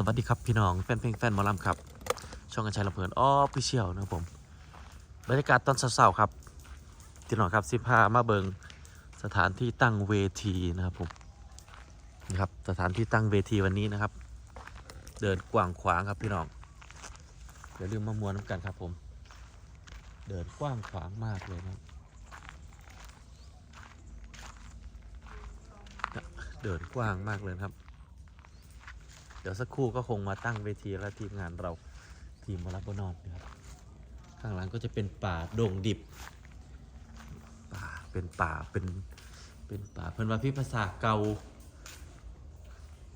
สวัสดีครับพี่น้องแฟนเพลงแฟนหมอลำครับ ช่องกันชัยลำเพลินอ้อพี่เชี่ยวนะครับผมบรรยากาศตอนเช้าๆครับพี่น้องครับสิพามาเบิงสถานที่ตั้งเวทีนะครับผมนี่ครับสถานที่ตั้งเวทีวันนี้นะครับ เดินกว้างขวางครับพี่น้องอย่าลืมมามวนน้ำกันครับผม เดินกว้างขวางมากเลยนะเดินกว้างมากเลยครับ เดี๋ยวสักครู่ก็คงมาตั้งเวทีและทีมงานเราทีมมารับบนอนนะครับข้างหลังก็จะเป็นป่าโด่งดิบ ป่าเป็นป่าเป็นเป็นป่าเพิ่นว่าพิภาษาเก่า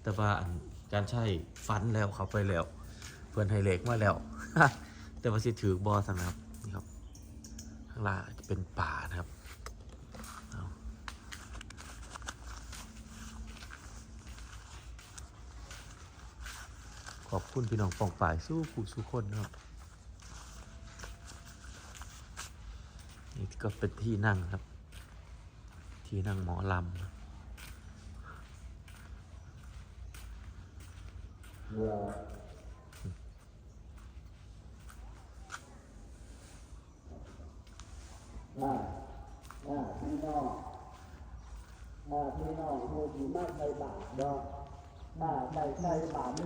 แต่ว่าการใช้ฟันแล้วเขาไปแล้ว เพื่อนไฮเล็กมาแล้ว แต่ว่าสิถือบอสนะครับนี่ครับข้างล่างจะเป็นป่านะครับเอา ขอบคุณพี่น้องปองฝ่ายสู้ผู้สู้คนครับนี่ก็เป็นที่นั่งครับ ที่นั่งหมอลำนะว่าว่าพี่น้องว่าพี่น้องผู้ที่ไม่ใส่บาตรดอก บาตรเลย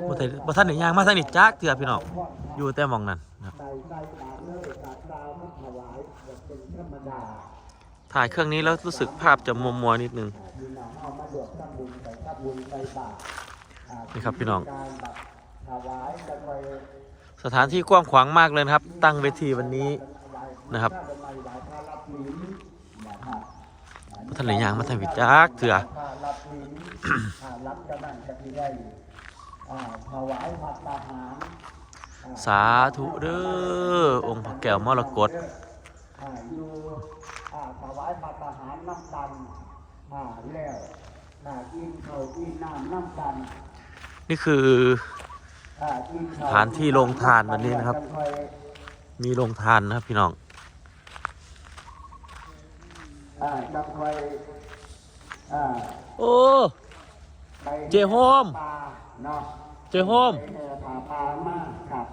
บ่ทันบ่ทันได้ย่างมาทางนี้จักเถื่อพี่น้องอยู่แต่หมองนั้นนะครับใส่ใส่บาตรเลยบาตรดาวมันถวายแบบเป็นธรรมดาถ่ายเครื่องนี้แล้วรู้สึกภาพจะมัวมัวๆนิดนึงพี่น้องเอามาดวกทำบุญใส่ทำบุญใส่บาตรอ่านี่ครับพี่น้องการแบบถวายจะไปสถานที่กว้างขวางมากเลยนะครับ ตั้งเวทีวันนี้นะครับ พระรับลิ้นนะครับบ่ทันได้ย่างมาทางนี้จักเถื่อะสาธุเด้อองค์พระแก้วมรกตอยู่ถวายผัดอาหารน้ำตันแล้วกินเขากินน้ำน้ำตันนี่คืออ่านที่โรงทานวันนี้นะครับ มีโรงทานนะครับพี่น้อง อ่าจังคอยอ่าโอ้ ไปเจโฮม ปลาเนาะ เจโฮม ไปเจอผาปลามากครับ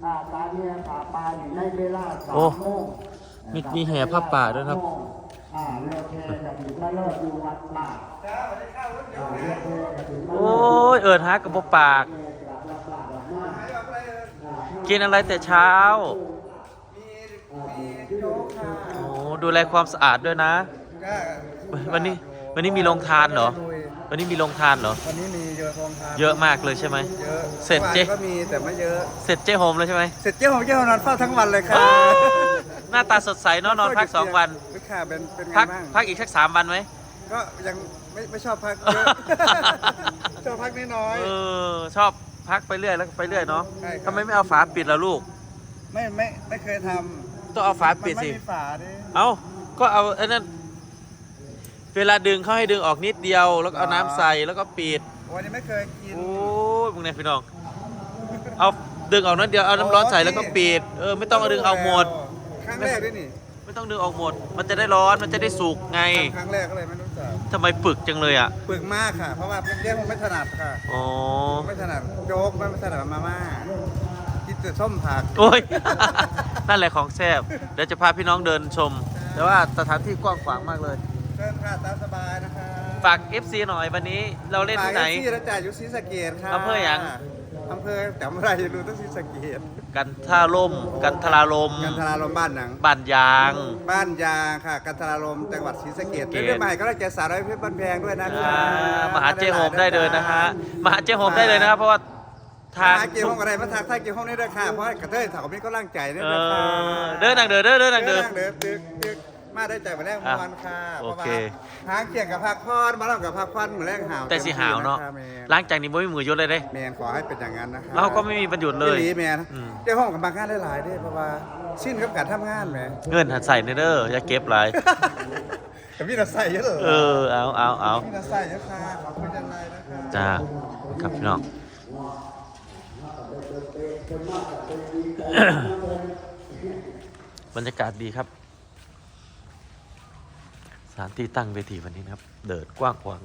หน้าตาเนี่ยผาปลาอยู่ในเวลาสามโอ้โมงมีมีแห่ผ้าป่าด้วยครับ อ่าเลือกเทกับอยู่มาเลิกอยู่วัดป่าอ่าเลือกเทกับอยู่มาโอ้ยเอิญฮักกับบ่ปาก กินอะไรแต่เช้า โอ้ ดูแลความสะอาดด้วยนะวันนี้วันนี้มีโรงทานเหรอ วันนี้มีโรงทานเหรอ วันนี้มีเยอะโรงทานเยอะมากเลยใช่ไหม เยอะเสร็จเจ๊ มื่อวานก็มีแต่ไม่เยอะ เสร็จเจ๊โฮมแล้วใช่ไหมเสร็จเจ๊ของเจ๊ของนอนเฝ้าทั้งวันเลยค่ะหน้าตาสดใสเนาะนอนพักสองวันไม่ค่ะเป็นเป็นไงพักบ้างพักอีกสักสามวันไหม ก็ยังไม่ไม่ชอบพักเยอะ ชอบพักน้อยเออชอบพักไปเรื่อยแล้วก็ไปเรื่อยเนาะใช่ครับ ทำไมไม่เอาฝาปิดล่ะลูกๆไม่ไม่ไม่เคยท ต้องเอาฝาำปิดมันสิไม่มีฝาดิเอาก็เอาไอ้นั่นเวลาดึงเขาให้ดึงออกนิดเดียว แล้วก็เอาน้ำใส่แล้วก็ปิด วันนี้ไม่เคยกิน โอ้ยมึงเนี่ยพี่น้อง เอาดึงออกนิดเดียว เอาน้ำร้อนใส่แล้วก็ปิด เออไม่ต้องเอาดึงเอาหมด ครั้งแรกด้วยนี่ไม่ต้องดึงออกหมด มันจะได้ร้อน มันจะได้สุกไงครั้งแรกก็เลยไม่รู้จักทำไมปึกจังเลยอะ ปึกมากค่ะ เพราะว่าเจ๊ผมไม่ถนัดค่ะอ๋อไม่ถนัดโจ๊กไม่ถนัดมาม่า กินแต่ส้มผักโอ้ย นั่นแหละของแซ่บเดี๋ยวจะพาพี่น้องเดินชม แต่ว่าสถานที่กว้างขวางมากเลยเชิญค่ะตามสบายนะคะฝาก FC หน่อยวันนี้เราเล่นที่ไหนฝากที่ระจ่าอยู่ศรีสะเกดค่ะอำเภอหยัง อำเภอจำอะไรจะรู้ต้องศรีสะเกดกันท่าล่ม กันทราลมกันทราลมบ้านหนัง บ้านยาง บ้านยางค่ะ กันทราลมจังหวัดศรีสะเกดเกษเรื่องใหม่ก็ได้แก่สาวร้อยเพชรบ้านแพงด้วยนะอ่าคะมาหาเจโฮมได้เลยนะฮะมาหาเจโฮมได้เลยนะครับเพราะว่า ทาทางงเกี่ยวห้องอะไรมาทางทางเกี่ยวห้องนี้ด้วยค่ะเพราะกระเทยถามนี้ก็ร่างใจด้วยเอนะคะอเดินดังเดินเดินเดินดังเดิเดินนเดินดึกดึกมาได้ใจมาแรกเมื่อวันค่ะโอเค พราะว่าหางเกี่ยงกับพักพอนมาแล้วกับพักพอนเหมือนแรกหาวแต่สิหาวเนาะต็มที่คหล้างจากนี้ไม่มีมือยุดเลยเด้แมนขอให้เป็นอย่างนั้นนะคะเราก็ไม่มีบรรยุดเลยอีหลีแมนอืมเจ้าห้องกับบางงานหลายๆเด้เพราะว่าสิ้นกับการทำงานแหมเงินหัดใส่เนเด้ออย่าเก็บหลายกับพี่น่ะใส่เยอะเหรอเออเอาเอาเอาพี่น่ะใส่เยอะค่ะขอบคุณจังไรนะคะ จ้าครับพี่น้อง บรรยากาศดีครับ สถานที่ตั้งเวทีวันนี้นะครับ เดินกว้างขวาง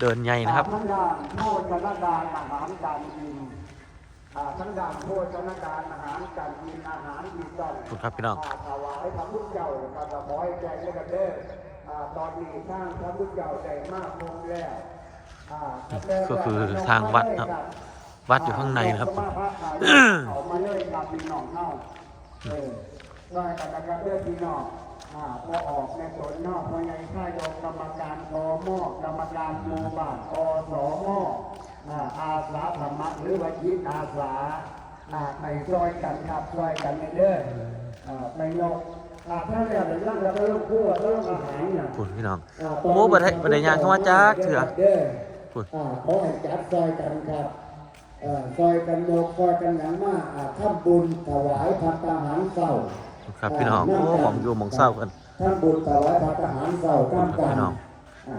เดินใหญ่นะครับทั้งด้านโภชนาการอาหารการกินทั้งด้านโภชนาการอาหารการกินอาหารที่ต้องขอบคุณครับพี่น้องถวายพระพุทธเจ้าครับขอให้แจ้งให้กันเด้ออ่า ตอนนี้ทางพระพุทธเจ้าได้มากคงแล้วอ่าก็คือทางวัดครับ วัดอยู่ข้างในนะครับเอามาเลยครับพี่น้องเฮาเออก็ให้กันกันเด้อพี่น้องอ่าพอออกในสวนนอกพอใหญ่ข้ายกกรรมการอมกรรมการหมู่บ้านอสมอ่าอาสาธรรมะหรือว่าจิตอาสาอ่าไปช่วยกันครับช่วยกันในเด้ออ่าไปนก อ่าถ้าเรียกเรื่องเราก็ต้องพูดเรื่องอาหารเนี่ยคุณพี่น้องอ่าโอ้โหบัดได้บัดได้ยางเข้ามาจักเถื่อเด้อพูดอ่าขอให้จัดซอยกันครับเอ่อซอยกันโยกซอยกันหยังมากอ่าทำบุญถวายพัตตาหารเศร้าครับพี่น้องโอ้หมองอยู่หมองเศร้ากันทำบุญถวายพัตตาหารเศร้าข้ามกันพี่น้องอ่า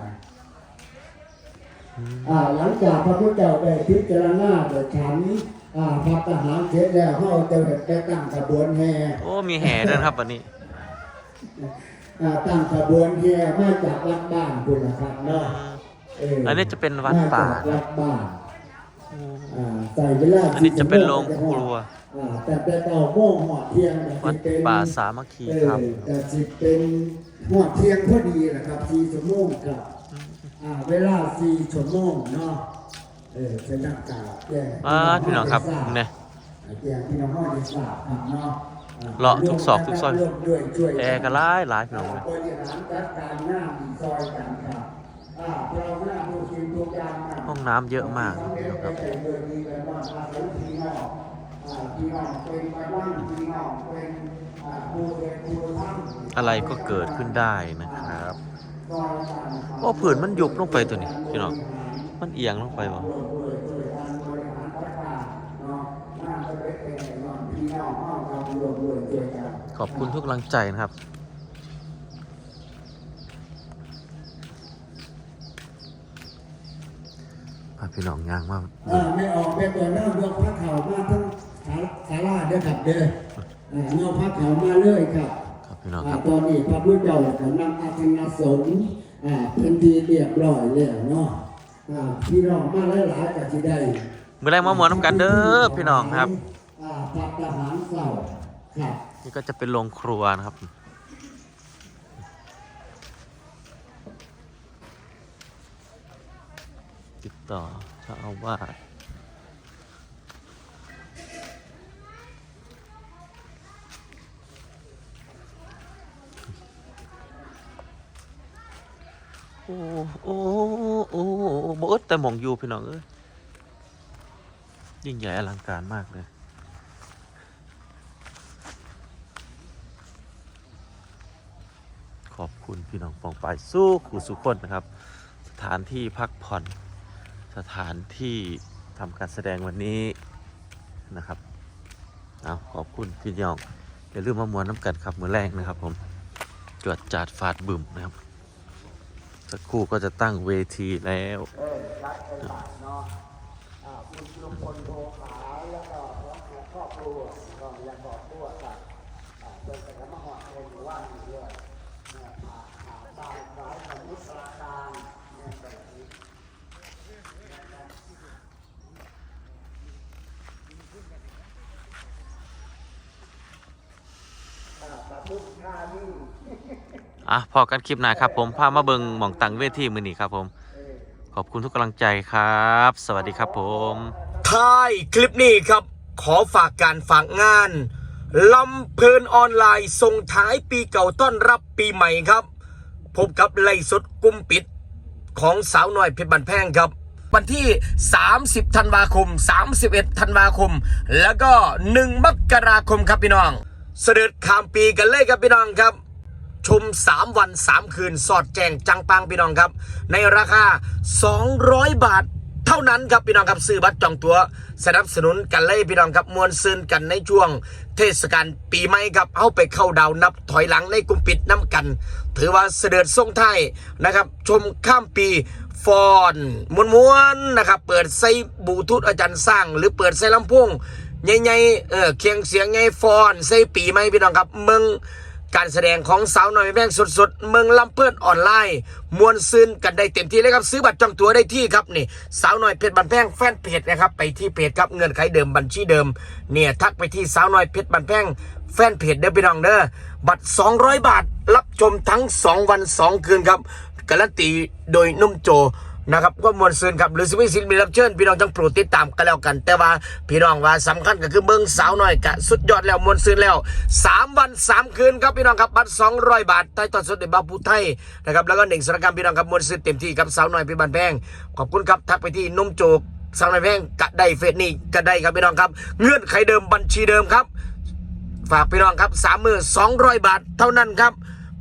อ่าหลังจากพระพุทธเจ้าได้พิจารณาโดยฉันอ่าพัตตาหารเสร็จแล้วเขาจะได้ตั้งขบวนแห่โอ้มีแห่ด้วยนะครับวันนี้อ่า ตั้งขบวนแห่มาจากวัดบ้านคุณนะครับเนาะเอันนี้จะเป็นวัดป่ามจกวัดบ้านอ่าใส่เวลาอันนี้จะเป็นโรงครัวอ่าแต่แต่เก่าโม่งหอดเทียงแต่วัดสิเป็นป่าสามัคคีเอครับอแต่สิเป็นหอดเทียงพอดีนะครับสี่ชั่วโมงครับอ่าเวลาสี่ชั่วโมงเนาะเออเป็นนักกล่าวแจ้งอ่าพี่น้องครับเนี่ยแจ้งพี่น้องห้องได้ทราบครับเนาะอ่ เลาะทุกซอกทุกซอยร่วมด้วยช่วยนแอร์ก็หลายหลายพี่น้องเลยบริหารจัดการหน้ามีซอยกันครับอ่าเราหน้าผู้ชิมทุกอย่างนะห้องน้ำเยอะมากสำพี่เร็จน้องครับไปโดยดีเลยว่าอาศัยพี่น้องอ่าพี่น้องเป็นไปบ้านพี่น้องเป็นอ่าผู้เรียนผู้ทำอะไรก็เกิดขึ้นได้นะครับซอยกันครับโอ้ผืนมันยุบลงไปตัวนี้พี่น้องมันเอียงลงไปบ่ ร่วมด้วยช่วยกันบริหารจัดการเนาะหน้าจะเป็นเป็นเนาะพี่น้องห้องเรารวมด้วยช่วยกันขอบคุณทุกกำลังใจนะครับ พาพี่น้องย่างมาเออไม่ออกไปตัวหน้ายกพระเข่ามาทั้งศาศาลาเด้อครับเด้ออ่าเงาพระเข่ามาเลยครับครับพี่น้องอ่าครับ ตอนนี้พระพุทธเจ้ากำลังอาสนะสงฆ์อ่าเป็นทีเรียบร้อยแล้วเนาะอ่าพี่น้องมาหลายๆก็สิได้ มือแรงมามวนน้ำกันเด้อพี่น้องครับ อ่าพัฒหารเศร้า ครับนี่ก็จะเป็นโรงครัวนะครับ ติดต่อเจ้าอาวาสโอ้โอ้โอ้โบเอิดแต่หมองอยู่พี่น้องเอ้ยยิ่งใหญ่อลังการมากเลย ขอบคุณพี่น้องปองไปายสู้ขู่สุขคนนะครับ สถานที่พักผ่อน สถานที่ทำการแสดงวันนี้นะครับเอาขอบคุณพี่น้องอย่าลืมมามวนน้ำกันครับมือแรกนะครับ ผมจวดจาดฟาดบึมนะครับสักครู่ก็จะตั้งเวทีแล้วเออรักเป็นหลักเนาะอ่าคุณลุงพลโทขาแล้วก็ครอบครัวก็อยากบอกตัวกับอ่าเดินไปแล้วมาหอดคนว่างอยู่ด้วยเนี่ยผ่าผ่าตายสายของมุสราการเนี่ยแบบนี้ อะพอกันคลิปหน้าครับผมพามาเบิงหมองตังเวทีมือนี้ครับผม ขอบคุณทุกกำลังใจครับ สวัสดีครับผมท้ายคลิปนี้ครับ ขอฝากการฝากงานลำเพลินออนไลน์ส่งท้ายปีเก่าต้อนรับปีใหม่ครับ พบกับไล่สดกุมปิดของสาวน้อยเพชรบันแพงครับ วันที่ 30 ธันวาคม 31 ธันวาคม แล้วก็ 1 มกราคมครับพี่น้อง เสด็จข้ามปีกันเลยครับพี่น้องครับ ชม 3 วัน 3 คืน สอดแจงจังปังพี่น้องครับ ในราคา 200 บาทเท่านั้นครับพี่น้องครับซื้อบัตรจองตัว สนับสนุนกันเลยพี่น้องครับมวลซืนกันในช่วง เทศกาลปีใหม่ครับเอาไปเข้าดาวนับถอยหลังในกลุ่มปิดน้ำกัน ถือว่าเสด็จทรงไทยนะครับ ชมข้ามปีฟอนม้วนๆนะครับ เปิดใส่บลูทูธอาจารย์สร้าง หรือเปิดใส่ลำโพง ใหญ่ๆเออเคียงเสียงใหญ่ฟอนใส่ปีใหม่พี่น้องครับเมืองการแสดงของสาวน้อยแม่งสดๆ เมืองลำเพื่อนออนไลน์ มวลซืนกันได้เต็มที่เลยครับ ซื้อบัตรจองตั๋วได้ที่ครับนี่ สาวน้อยเพชรบันแพงแฟนเพจนะครับ ไปที่เพจครับเงินไขเดิมบัญชีเดิม เนี่ยทักไปที่สาวน้อยเพชรบันแพงแฟนเพจเด้อพี่น้องเด้อบัตร 200 บาท รับชมทั้ง 2 วัน 2 คืนครับการันตีโดยนุ่มโจ นะครับก็มวลซืนครับหรือสมิศิลปินรับเชิญพี่น้องจังโปรดติดตามกันแล้วกัน แต่ว่าพี่น้องว่าสำคัญก็คือเบิ้งสาวน้อยกะสุดยอดแล้วมวลซืนแล้ว 3 วัน 3 คืนครับพี่น้องครับบัตร200 บาทใต้ตอนสดในบาปูไทยนะครับแล้วก็หนึ่งสานการณ์พี่น้องครับมวลซืนเต็มที่ครับสาวน้อยพี่บันแพงขอบคุณครับทักไปที่นุ่มโจกสาวน้อยแพงกะได้เฟซนี่กะได้ครับพี่น้องครับ เงื่อนไขเดิมบัญชีเดิมครับ ฝากพี่น้องครับสามมือสองร้อยบาทเท่านั้นครับ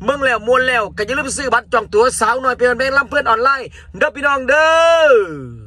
เมืองแล้วมวนแล้วก็อย่าลืมซื้อบัตรจองตั๋วสาวน้อยเพียงเพลงลำเพื่อนออนไลน์เด้อพี่น้องเด้อ